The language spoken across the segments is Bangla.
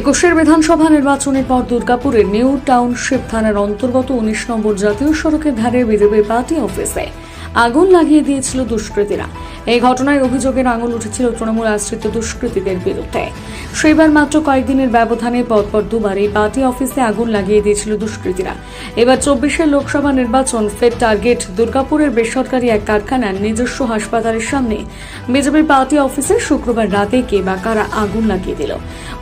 একুশের বিধানসভা নির্বাচনের পর দুর্গাপুরের নিউ টাউনশিপ থানার অন্তর্গত উনিশ নম্বর জাতীয় সড়কের ধারে বিজেপি পার্টি অফিসে। আগুন লাগিয়ে দিয়েছিল দুষ্কৃতীরা। এই ঘটনায় অভিযোগের আঙুল উঠেছিল তৃণমূল আশ্রিত দুষ্কৃতীদের বিরুদ্ধে। সেবার মাত্র কয়েকদিনের ব্যবধানে পরপর দুবার এই পার্টি অফিসে আগুন লাগিয়ে দিয়েছিল দুষ্কৃতীরা। এবার চব্বিশের লোকসভা নির্বাচন ফের টার্গেট। দুর্গাপুরের বেসরকারি এক কারখানার নিজস্ব হাসপাতালের সামনে বিজেপির পার্টি অফিসে শুক্রবার রাতে কে বা কারা আগুন লাগিয়ে দিল।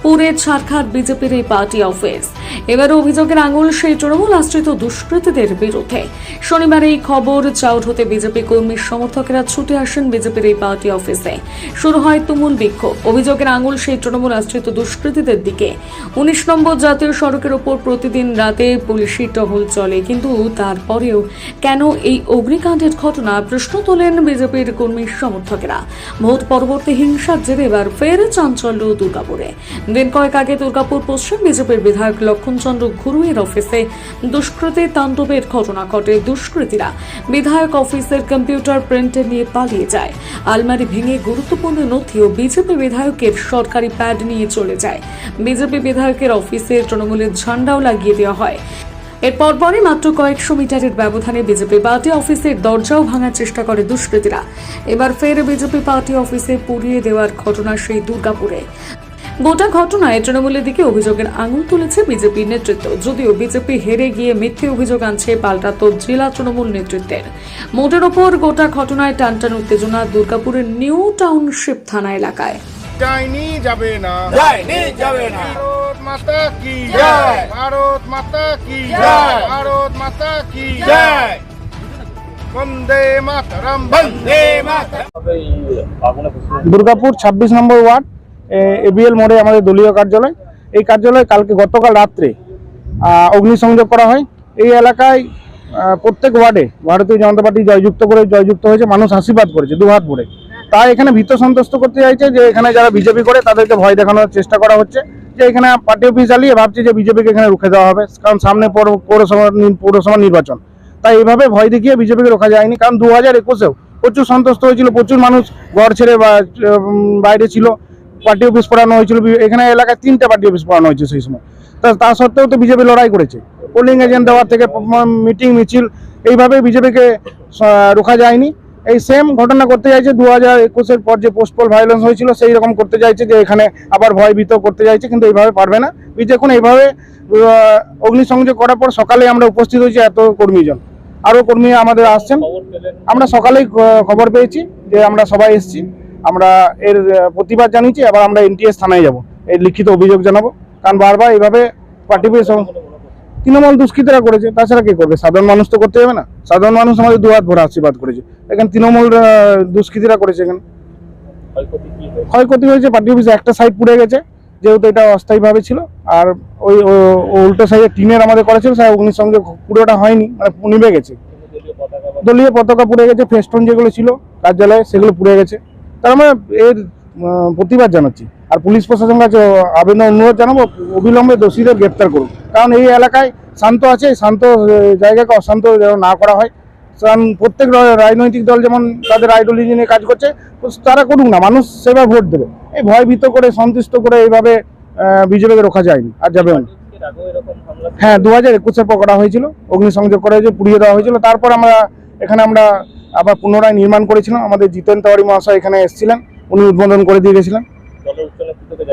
পুরে, ছারখার বিজেপির এই পার্টি অফিস। এবার অভিযোগের আঙুল সেই তৃণমূল আশ্রিত দুষ্কৃতীদের বিরুদ্ধে। শনিবার এই খবর চাউট হতে বিজেপি কর্মীর সমর্থকেরা ছুটে আসেন বিজেপির এই পার্টি অফিসে। শুরু হয় তুমুল বিক্ষোভ। অভিযোগের আঙুল সেই তৃণমূল আশ্রিত দুষ্কৃতীদের দিকে। উনিশ নম্বর জাতীয় সড়কের ওপর প্রতিদিন রাতে পুলিশি টহল চলে, কিন্তু তারপরেও কেন এই অগ্নিকাণ্ডের ঘটনা প্রশ্ন তোলেন বিজেপির কর্মী সমর্থকেরা। ভোট পরবর্তী হিংসার জেরে এবার ফের চাঞ্চল্য দুর্গাপুরে। দিন কয়েক আগে দুর্গাপুর পশ্চিম বিজেপির বিধায়ক লক্ষণচন্দ্র ঘুরুয়ের অফিসে দুষ্কৃতী তাণ্ডবের ঘটনা ঘটে। দুষ্কৃতীরা বিধায়ক অফিসের কম্পিউটার প্রিন্টার নিয়ে পালিয়ে যায়। আলমারি ভেঙে গুরুত্বপূর্ণ নথি ও বিজেপি বিধায়কের সরকারি প্যাড নিয়ে চলে যায়। বিজেপি বিধায়কের অফিসে তৃণমূলের ঝান্ডাও লাগিয়ে দেওয়া হয়। এর পরপরই মাত্র কয়েকশো মিটারের ব্যবধানে বিজেপি পার্টি অফিসের দরজাও ভাঙার চেষ্টা করে দুষ্কৃতীরা। এবার ফের বিজেপি পার্টি অফিসে পুড়িয়ে দেওয়ার ঘটনা সেই দুর্গাপুরে। গোটা ঘটনায় তৃণমূলের দিকে অভিযোগের আঙুল তুলেছে বিজেপির নেতৃত্ব। যদিও বিজেপি হেরে গিয়ে মিথ্যে অভিযোগ আনছে পাল্টাতো জেলা তৃণমূল নেতৃত্বের। মোটের ওপর গোটা ঘটনায় টানটান উত্তেজনা দুর্গাপুরের নিউ টাউনশিপ থানা এলাকায়। যায়নি যাবে না। যায়নি যাবে না। ভারত মাতা কি জয়। ভারত মাতা কি জয়। ভারত মাতা কি জয়? বন্দে মাতরম। বন্দে মাতরম। Durgapur ২৬ number ward. এবিএল মোড়ে আমাদের দলীয় কার্যালয়। এই কার্যালয়ে কালকে গতকাল রাত্রে অগ্নিসংযোগ করা হয়। এই এলাকায় প্রত্যেক ওয়ার্ডে ভারতীয় জনতা পার্টি জয়যুক্ত করে জয়যুক্ত হয়েছে, মানুষ আশীর্বাদ করেছে দুহাত ভরে। তাই এখানে ভীত সন্তুষ্ট করতে চাইছে যে এখানে যারা বিজেপি করে, তাদেরকে ভয় দেখানোর চেষ্টা করা হচ্ছে। যে এখানে পার্টি অফিস চালিয়ে ভাবছে যে বিজেপিকে এখানে রুখে দেওয়া হবে, কারণ সামনে পৌর- পৌরসভা পৌরসভা নির্বাচন। তাই এইভাবে ভয় দেখিয়ে বিজেপিকে রোখা যায়নি, কারণ দু হাজার একুশেও প্রচুর সন্তুষ্ট হয়েছিল, প্রচুর মানুষ ঘর ছেড়ে বাইরে ছিল। পার্টি অফিস পড়ানো হয়েছিল এখানে এলাকায় তিনটা পার্টি অফিস পড়ানো হয়েছে সেই সময়। তা সত্ত্বেও তো বিজেপি লড়াই করেছে। পোলিং এজেন্ট দেওয়ার থেকে মিটিং মিছিল এইভাবে বিজেপিকে রোখা যায়নি। এই সেম ঘটনা করতে চাইছে, দু হাজার একুশের পর যে পোস্টপল ভায়োলেন্স হয়েছিল, সেই রকম করতে চাইছে যে এখানে আবার ভয়ভীত করতে চাইছে, কিন্তু এইভাবে পারবে না। দেখুন, এইভাবে অগ্নিসংযোগ করার পর সকালে আমরা উপস্থিত হয়েছি এত কর্মীজন। আরও কর্মী আমাদের আসছেন। আমরা সকালেই খবর পেয়েছি যে আমরা সবাই এসেছি। আমরা এর প্রতিবাদ জানিয়েছি আবার আমরা এনটিএস থানায় যাব। এই লিখিত অভিযোগ জানাব। কারণ বারবার এইভাবে পার্টি তৃণমূল দুষ্কৃতীরা করেছে, তাছাড়া কে করবে? সাধারণ মানুষ তো করতে হবে না। সাধারণ মানুষ আমাদের দুহাত ভরে আশীর্বাদ করেছে। এখানে তৃণমূল দুষ্কৃতীরা করেছে এখানে। ক্ষয়ক্ষতি হয়েছে, পার্টি অফিসে একটা সাইড পুড়ে গেছে, যেহেতু এটা অস্থায়ীভাবে ছিল। আর ওই উল্টো সাইডে টিনের আমাদের করা ছিল, স্যার অগ্নিসংযোগ পুরোটা হয়নি মানে নিভে গেছে। দলীয় পতাকা পুড়ে গেছে, ফেস্টন যেগুলো ছিল, কার্যালয়ে সেগুলো পুড়ে গেছে। তার আমরা এর প্রতিবাদ জানাচ্ছি। আর পুলিশ প্রশাসনের কাছে আবেদন অনুরোধ জানাব, অবিলম্বে দোষীদের গ্রেপ্তার করুন। কারণ এই এলাকায় শান্ত আছে, শান্ত জায়গাকে অশান্ত যেন না করা হয়। কারণ প্রত্যেক রাজনৈতিক দল যেমন তাদের আইডিওলজি নিয়ে কাজ করছে তারা করুক না, মানুষ সেবা ভোট দেবে। এই ভয়ভীত করে, সন্তুষ্ট করে এইভাবে বিজেপিকে রোখা যায়নি, আর যাবে না। হ্যাঁ দু হাজার একুশে পর করা হয়েছিল, অগ্নিসংযোগ করা হয়েছিল পুড়িয়ে দেওয়া হয়েছিল, তারপর আমরা, এখানে আমরা আবার পুনরায় নির্মাণ করেছিলাম। আমাদের জিতেন তেওয়ারি মহাশয় এখানে এসেছিলেন। উনি উদ্বোধন করে দিয়ে গেছিলেন।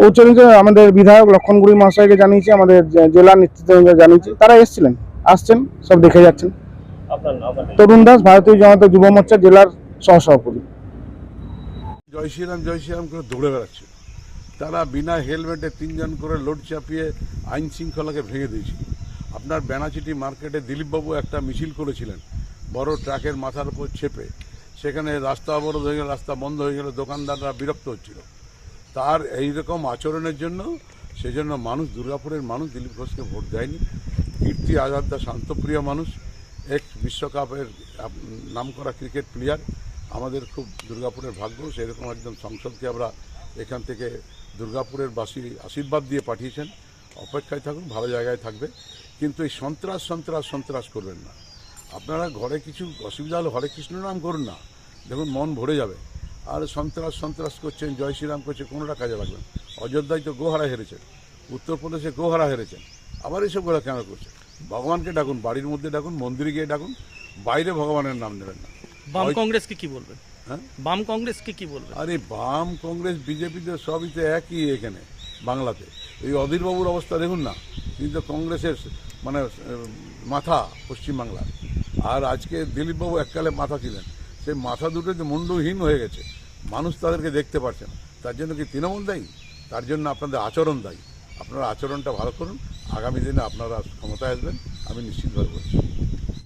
উচ্চনীত আমাদের বিধায়ক লক্ষণগুড়ি মহাশয়কে জানিয়েছি আমাদের জে- জেলা নেতৃত্ব জানিয়েছি। তারা এসেছিলেন আসছেন সব দেখে যাচ্ছেন। তরুণ দাস ভারতীয় জনতা যুব মোর্চা জেলার সহসভাপতি। জয় শ্রীরাম জয় শ্রীরাম করে দৌড়ে বেড়াচ্ছে তারা বিনা হেলমেটে তিনজন করে লোড চাপিয়ে আইন শৃঙ্খলাকে ভেঙে দিয়েছিল। আপনার বেনাচিটি মার্কেটে দিলীপবাবু একটা মিছিল করেছিলেন। বড় ট্রাকের মাথার উপর চেপে সেখানে রাস্তা অবরোধ হয়ে গেল, রাস্তা বন্ধ হয়ে গেল, দোকানদাররা বিরক্ত হচ্ছিল। তার এই রকম আচরণের জন্য, সেজন্য মানুষ, দুর্গাপুরের মানুষ, দিলীপ ঘোষকে ভোট দেয়নি। কীর্তি আজাদা শান্তপ্রিয় মানুষ, এক বিশ্বকাপের আপ- নামকরা ক্রিকেট প্লেয়ার। আমাদের খুব দুর্গাপুরের ভাগ্য, সেরকম একজন সংসদকে আমরা এখান থেকে দুর্গাপুরের বাসী আশীর্বাদ দিয়ে পাঠিয়েছেন। অপেক্ষায় থাকুন, ভালো জায়গায় থাকবে। কিন্তু এই সন্ত্রাস সন্ত্রাস সন্ত্রাস করবেন না। আপনারা ঘরে কিছু অসুবিধা হলে হরে কৃষ্ণ নাম করুন না। দেখুন মন ভরে যাবে। আর সন্ত্রাস সন্ত্রাস করছেন জয় শ্রীরাম করছে কোনোটা কাজে লাগবে। অযোধ্যায় তো গোহারা হেরেছেন উত্তরপ্রদেশে গোহারা হেরেছেন। আবার এইসব গোড়া কেন করছে ভগবানকে ডাকুন বাড়ির মধ্যে ডাকুন মন্দিরে গিয়ে ডাকুন বাইরে ভগবানের নাম নেবেন না। বাম কংগ্রেসকে কি বলবেন হ্যাঁ? বাম কংগ্রেসকে কি বলবেন আরে বাম কংগ্রেস বিজেপিতে সবই তো একই এখানে বাংলাতে। এই অধীরবাবুর অবস্থা দেখুন না কিন্তু কংগ্রেসের মানে মাথা, পশ্চিমবাংলার। আর আজকে দিলীপবাবু এককালে মাথা ছিলেন। সেই মাথা দুটো যে মুন্ডহীন হয়ে গেছে, মানুষ তাদেরকে দেখতে পারছেন তার জন্য কি তৃণমূল দায়ী? তার জন্য আপনাদের আচরণ দায়ী। আপনারা আচরণটা ভালো করুন। আগামী দিনে আপনারা ক্ষমতায় আসবেন, আমি নিশ্চিতভাবে বলছি।